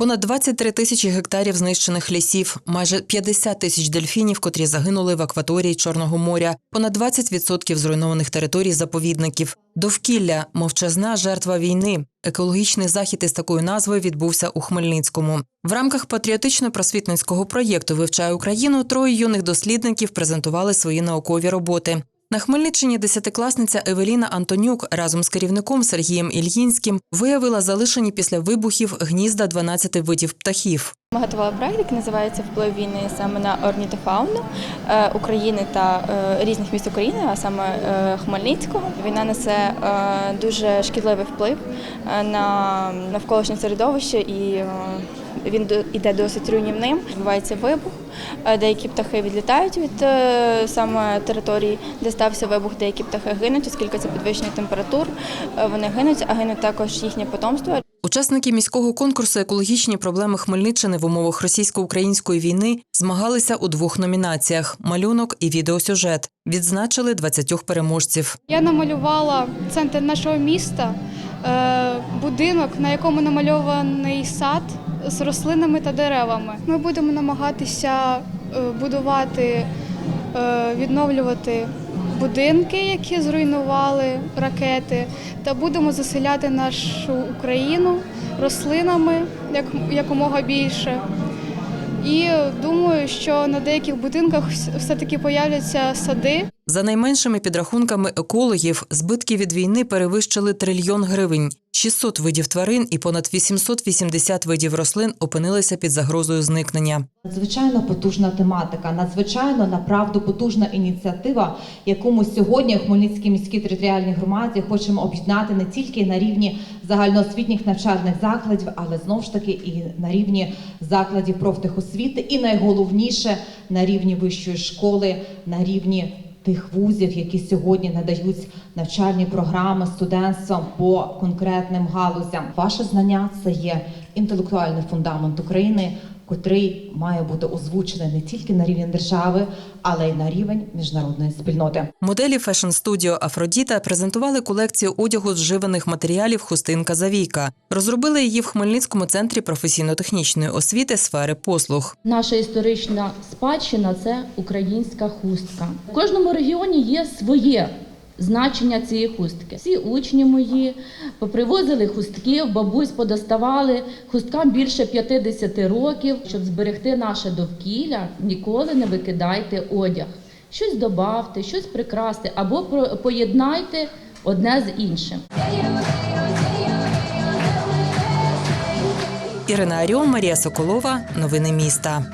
Понад 23 тисячі гектарів знищених лісів, майже 50 тисяч дельфінів, котрі загинули в акваторії Чорного моря, понад 20% зруйнованих територій заповідників. Довкілля мовчазна жертва війни. Екологічний захід із такою назвою відбувся у Хмельницькому. В рамках патріотично-просвітницького проєкту Вивчай Україну троє юних дослідників презентували свої наукові роботи. На Хмельниччині десятикласниця Евеліна Антонюк разом з керівником Сергієм Ільїнським виявила залишені після вибухів гнізда 12 видів птахів. Ми готували проект, який називається Вплив війни саме на орнітофауну е, України та е, різних міст України, а саме е, Хмельницького. Війна несе дуже шкідливий вплив на навколишнє середовище і він до- іде досить руйнівним. Відбувається вибух. Е, Деякі птахи відлітають від е, саме території, де стався вибух. Деякі птахи гинуть, оскільки це підвищення температур. Е, Вони гинуть, а гинуть також їхнє потомство. Учасники міського конкурсу Екологічні проблеми Хмельниччини в умовах російсько-української війни змагалися у двох номінаціях: малюнок і відеосюжет. Відзначили 20 переможців. Я намалювала центр нашого міста, будинок, на якому намальований сад з рослинами та деревами. Ми будемо намагатися е, будувати, е, відновлювати будинки, які зруйнували ракети, та будемо заселяти нашу Україну рослинами як, якомога більше. І думаю, що на деяких будинках все-таки появляться сади. За найменшими підрахунками екологів, збитки від війни перевищили трильйон гривень. 600 видів тварин і понад 880 видів рослин опинилися під загрозою зникнення. Надзвичайно потужна тематика, надзвичайно направду потужна ініціатива, яку ми сьогодні в Хмельницькій міській територіальній громаді хочемо об'єднати не тільки на рівні загальноосвітніх навчальних закладів, але знову ж таки і на рівні закладів профтехосвіти, і найголовніше на рівні вищої школи, на рівні тих вузів, які сьогодні надають навчальні програми студентствам по конкретним галузям. Ваше знання це є інтелектуальний фундамент України, котрий має бути озвучений не тільки на рівні держави, але й на рівень міжнародної спільноти. Моделі фешн-студіо Афродіта презентували колекцію одягу з живаних матеріалів хустинка Завійка. Розробили її в Хмельницькому центрі професійно-технічної освіти сфери послуг. Наша історична спадщина це українська хустка. В кожному регіоні є своє значення цієї хустки. Всі учні мої попривозили хустків, бабусь подоставали хусткам більше 50 років. Щоб зберегти наше довкілля, ніколи не викидайте одяг. Щось добавте, щось прикрасьте або поєднайте одне з іншим. Ірина Аріон, Марія Соколова. Новини міста.